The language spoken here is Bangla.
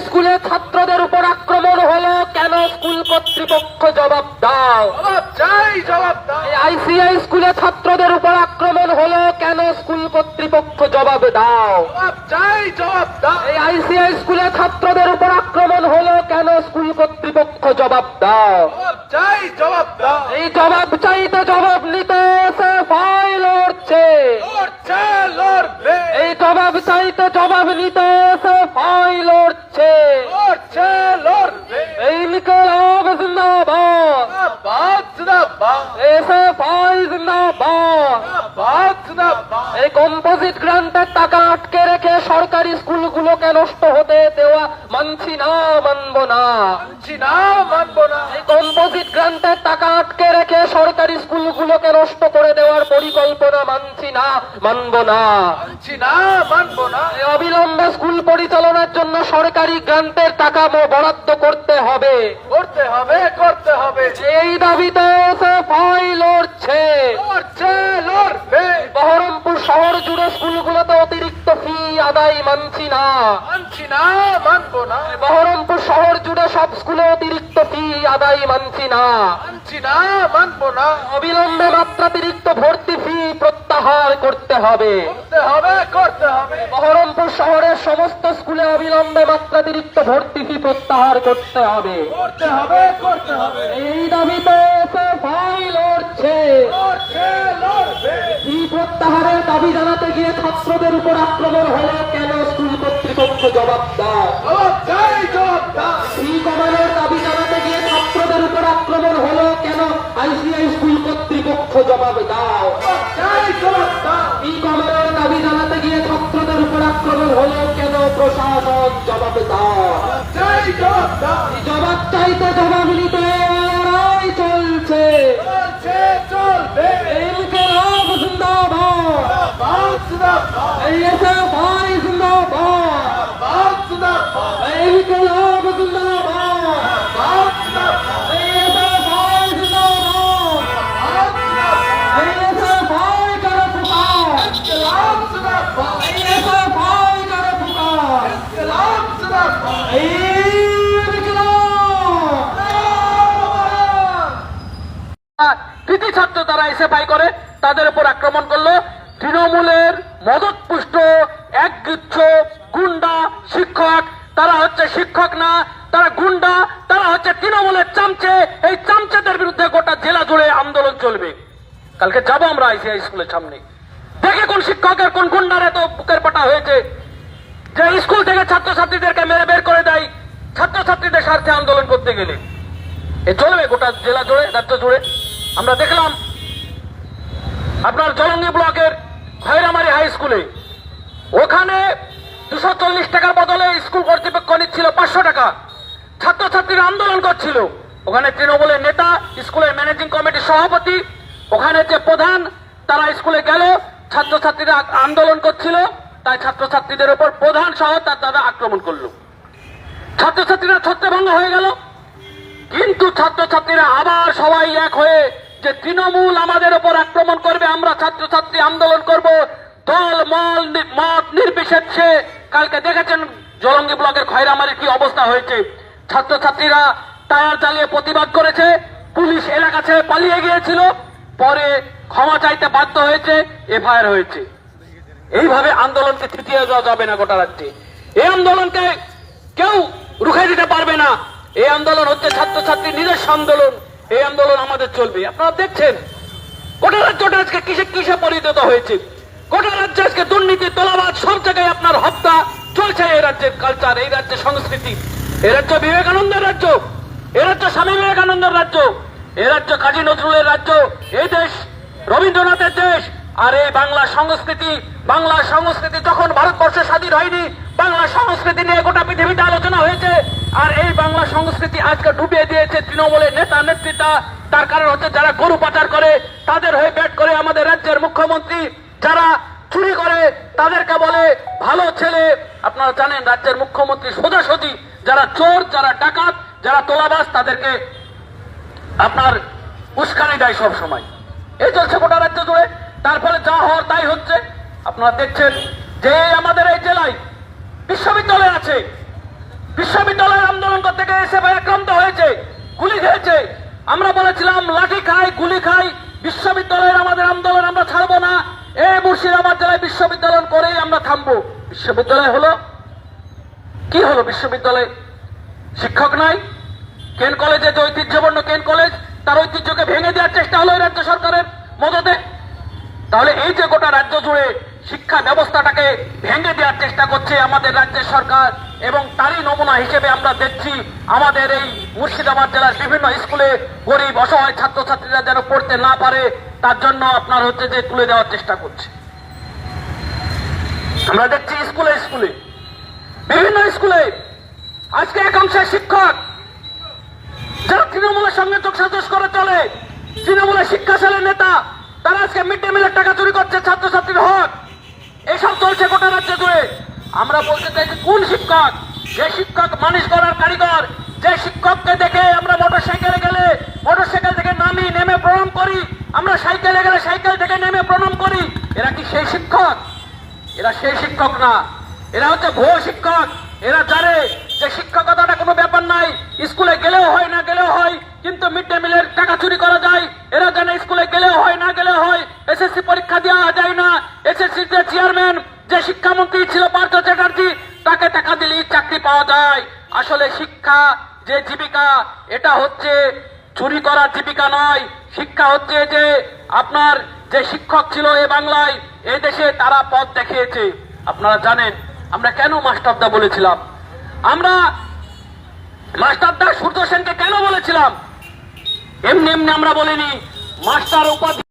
স্কুলে ছাত্রদের উপর আক্রমণ হলো কেন স্কুল কর্তৃপক্ষ জবাব দাও? চাই জবাব দাও। আইসিআই স্কুলে ছাত্রদের উপর আক্রমণ হলো কেন স্কুল কর্তৃপক্ষ জবাব দাও? চাই জবাব দাও। এই আইসিআই স্কুলে ছাত্রদের উপর আক্রমণ হলো কেন স্কুল কর্তৃপক্ষ জবাব দাও? জবাব চাই জবাব দাও। এই জবাব চাইতে জবাব নিতে এসে ফাইল লড়ছে। এই জবাব চাইতে জবাব নিতে ফাইল লড়ছে লড়ছে লড়বে এই নিকলাব জিন্দাবাদ জিন্দাবাদ জিন্দাবাদ এসে ফাইল জিন্দাবাদ জিন্দাবাদ জিন্দাবাদ এই কম্পোজিট গ্রান্টের টাকা আটকে রেখে সরকারি স্কুলগুলোকে নষ্ট হতে দেওয়া মানছি না মানবো না। মানছি না মানবো না। এই কম্পোজিট গ্রান্টের টাকা আটকে রেখে সরকারি স্কুলগুলোকে নষ্ট করে দেওয়ার পরিকল্পনা মানছি না মানবো না। মানছি না মানবো না। অবিলম্বে স্কুল পরিচালনার জন্য সরকারি গ্রান্টের টাকা বরাদ্দ করতে হবে। করতে হবে করতে হবে। এই দাবিতে এসে ফাইল লড়ছে লড়ছে লড়বে বহরমপুর শহর জুড়ে স্কুলগুলোতে অতিরিক্ত ফি আদায় মানছি না। মানছি না মানবো না। বহরমপুর শহর জুড়ে সব স্কুলে অতিরিক্ত আদায় মানছি না। মানছি না মানবো না। অবিলম্বে মাত্রাতিরিক্ত ভর্তি ফি প্রত্যাহার করতে হবে। করতে হবে করতে হবে। বহরমপুর শহরের সমস্ত স্কুলে অবিলম্বে মাত্রাতিরিক্ত ভর্তি ফি প্রত্যাহার করতে হবে। করতে হবে করতে হবে। এই দাবিতে লড়ছে। লড়ছে ফি প্রত্যাহারের দাবি জানাতে গিয়ে ছাত্রদের উপর আক্রমণ হলো কেন স্কুল কর্তৃপক্ষ জবাব দাও জবাব দাও ফি কমানোর দাবি ছাত্রদের উপর আক্রমণ হলো কেন? আইসিআই স্কুল কর্তৃপক্ষ জবাব দাও। ফি কমানোর দাবি জানাতে গিয়ে ছাত্রদের উপর আক্রমণ হলো কেন? প্রশাসন জবাব দাও। জবাব এই চাইতে জবাব নিতে চলছে। চলবে। জিন্দাবাদ জিন্দাবাদ এই কৃতি ছাত্র তারা এসে এসএফআই করে, তাদের উপর আক্রমণ করল। তৃণমূলের মদতপুষ্ট একগুচ্ছ গুন্ডা শিক্ষক, তারা হচ্ছে শিক্ষক না, তারা গুন্ডা, তারা হচ্ছে তৃণমূলের চামচে। এই চামচেদের বিরুদ্ধে গোটা জেলা জুড়ে আন্দোলন চলবে। কালকে যাব আমরা আইসিআই স্কুলের সামনে। দেখে কোন শিক্ষকের কোন গুন্ডার এত বুকের পাটা হয়েছে। যে স্কুল থেকে ছাত্রছাত্রীদেরকে মেরে বের করে দেয়, ছাত্রছাত্রীদের স্বার্থে আন্দোলন করতে গেলে। এ চলবে গোটা জেলা জুড়ে, রাজ্য জুড়ে। আমরা দেখলাম আপনার জলঙ্গি ব্লকের খয়রামারি হাই স্কুলে। ওখানে দুশো চল্লিশ টাকার বদলে স্কুল কর্তৃপক্ষ নিচ্ছিল পাঁচশো টাকা। ছাত্রছাত্রীরা আন্দোলন করছিল। ওখানে তৃণমূলের নেতা, স্কুলের ম্যানেজিং কমিটির সভাপতি, ওখানে যে প্রধান, তারা স্কুলে গেল। ছাত্রছাত্রীরা আন্দোলন করছিল। তাই ছাত্রছাত্রীদের উপর প্রধান সহ তার দাদা আক্রমণ করল। ছাত্রছাত্রীরা ছত্রভঙ্গ হয়ে গেল। কিন্তু ছাত্রছাত্রীরা আবার সবাই এক হয়ে যে তৃণমূল আমাদের ওপর আক্রমণ করবে, আমরা ছাত্রছাত্রী আন্দোলন করব। দল, মল মত নির্বিশেষে কালকে দেখেছেন জলঙ্গি ব্লকের খয়রামারির কি অবস্থা হয়েছে। ছাত্রছাত্রীরা টায়ার চালিয়ে প্রতিবাদ করেছে, পুলিশ এলাকা ছেড়ে পালিয়ে গিয়েছিল, পরে ক্ষমা চাইতে বাধ্য হয়েছে, এফআইআর হয়েছে। এইভাবে আন্দোলনকে থিতিয়ে যাওয়া যাবে না গোটা রাজ্যে। এই আন্দোলনকে কেউ রুখে দিতে পারবে না। এই আন্দোলন হচ্ছে ছাত্রছাত্রী নিজস্ব আন্দোলন। এই আন্দোলন আমাদের চলবে। আপনারা দেখছেন, গোটা রাজ্যটা আজকে কিসে কিসে পরিণত হয়েছে? গোটা রাজ্যে আজকে দুর্নীতি তোলাবাদ সব জায়গায় আপনার হত্যা চলছে এই রাজ্যের কালচার এই রাজ্যের সংস্কৃতি। এই রাজ্য বিবেকানন্দের রাজ্য, এ রাজ্য স্বামী বিবেকানন্দের রাজ্য, এ রাজ্য কাজী নজরুলের রাজ্য এই দেশ রবীন্দ্রনাথের দেশ, আর এই বাংলা সংস্কৃতি বাংলা সংস্কৃতি যখন ভারতবর্ষ স্বাধীন হয়নি, বাংলা সংস্কৃতি নিয়ে গোটা পৃথিবীতে আলোচনা হয়েছে আর এই বাংলা সংস্কৃতি আজকে ডুবিয়ে দিয়েছে তৃণমূলের নেতা নেতৃত্বা তার কারণ হচ্ছে যারা গরু পাচার করে, তাদের হয়ে ব্যাট করে আমাদের রাজ্যের মুখ্যমন্ত্রী। যারা চুরি করে, তাদেরকে বলে, ভালো ছেলে। আপনারা জানেন রাজ্যের মুখ্যমন্ত্রী সোজাসুজি, যারা চোর, যারা ডাকাত, যারা তোলাবাস তাদেরকে আপনার উস্কানি দেয় সব সময়। এই চলছে গোটা রাজ্য জুড়ে। তার ফলে যা হওয়ার তাই হচ্ছে। আপনারা দেখছেন যে আমাদের এই জেলায় বিশ্ববিদ্যালয় আছে। বিশ্ববিদ্যালয়ের আন্দোলন করতে গিয়ে এসে ভাই আক্রান্ত হয়েছে, গুলি খেয়েছে। আমরা বলেছিলাম, লাঠি খাই, গুলি খাই, বিশ্ববিদ্যালয়ের আমাদের আন্দোলন আমরা ছাড়বো না। এই মুর্শিদাবাদ জেলায় বিশ্ববিদ্যালয় করেই আমরা থামবো। বিশ্ববিদ্যালয় হলো? কি হলো বিশ্ববিদ্যালয়ে? শিক্ষক নাই? কেন কলেজে যে ঐতিহ্যপূর্ণ কেন কলেজ, তার ঐতিহ্যকে ভেঙে দেওয়ার চেষ্টা হলো রাজ্য সরকারের মদতে? তাহলে এই যে গোটা রাজ্য জুড়ে শিক্ষা ব্যবস্থাটাকে ভেঙে দেওয়ার চেষ্টা করছে আমাদের রাজ্যের সরকার এবং তারই নমুনা হিসেবে আমরা দেখছি আমাদের এই মুর্শিদাবাদ জেলার বিভিন্ন স্কুলে গরিব, অসহায় ছাত্রছাত্রীরা যেন পড়তে না পারে, তার জন্য আপনার হচ্ছে যে তুলে দেওয়ার চেষ্টা করছে। আমরা দেখছি স্কুলে স্কুলে, বিভিন্ন স্কুলে আজকে একাংশের শিক্ষক, যারা তৃণমূলের সঙ্গে সাজস করে চলে, তৃণমূলের শিক্ষা সেলের নেতা, তারা আজকে মিড ডে মিলের টাকা চুরি করছে, ছাত্রছাত্রীর হক। এসব চলছে গোটা রাজ্য জুড়ে। আমরা বলতে চাইছি কোন শিক্ষক? যে শিক্ষক মানুষ করার কারিগর, যে শিক্ষককে দেখে আমরা মোটর সাইকেলে গেলে মোটর সাইকেল থেকে নামি, নেমে প্রণাম করি, আমরা সাইকেলে গেলে সাইকেল থেকে নেমে প্রণাম করি, এরা কি সেই শিক্ষক? এরা সেই শিক্ষক না। এরা হচ্ছে ভুয়ো শিক্ষক। এরা জানে যে শিক্ষকতাটা কোনো ব্যাপার নাই। স্কুলে গেলেও হয়, না গেলেও হয়, কিন্তু মিড ডে মিলের টাকা চুরি করা যায় এরা জানে স্কুলে গেলেও হয় না গেলেও হয় এসএসসি পরীক্ষা দেওয়া যায় না এসএসসি যে চেয়ারম্যান যে শিক্ষামন্ত্রী ছিল পার্থ চ্যাটার্জি, তাকে টাকা দিলেই চাকরি পাওয়া যায়। আসলে শিক্ষা যে জীবিকা, এটা হচ্ছে চুরি করার জীবিকা নয়। শিক্ষা হচ্ছে যে আপনার যে শিক্ষক ছিল এ বাংলায় এই দেশে তারা পথ দেখিয়েছে। আপনারা জানেন, আমরা কেন মাস্টারদা বলেছিলাম? আমরা মাস্টারদা সূর্য সেনকে কেন বলেছিলাম? এমনি এমনি আমরা বলিনি, মাস্টার উপাধি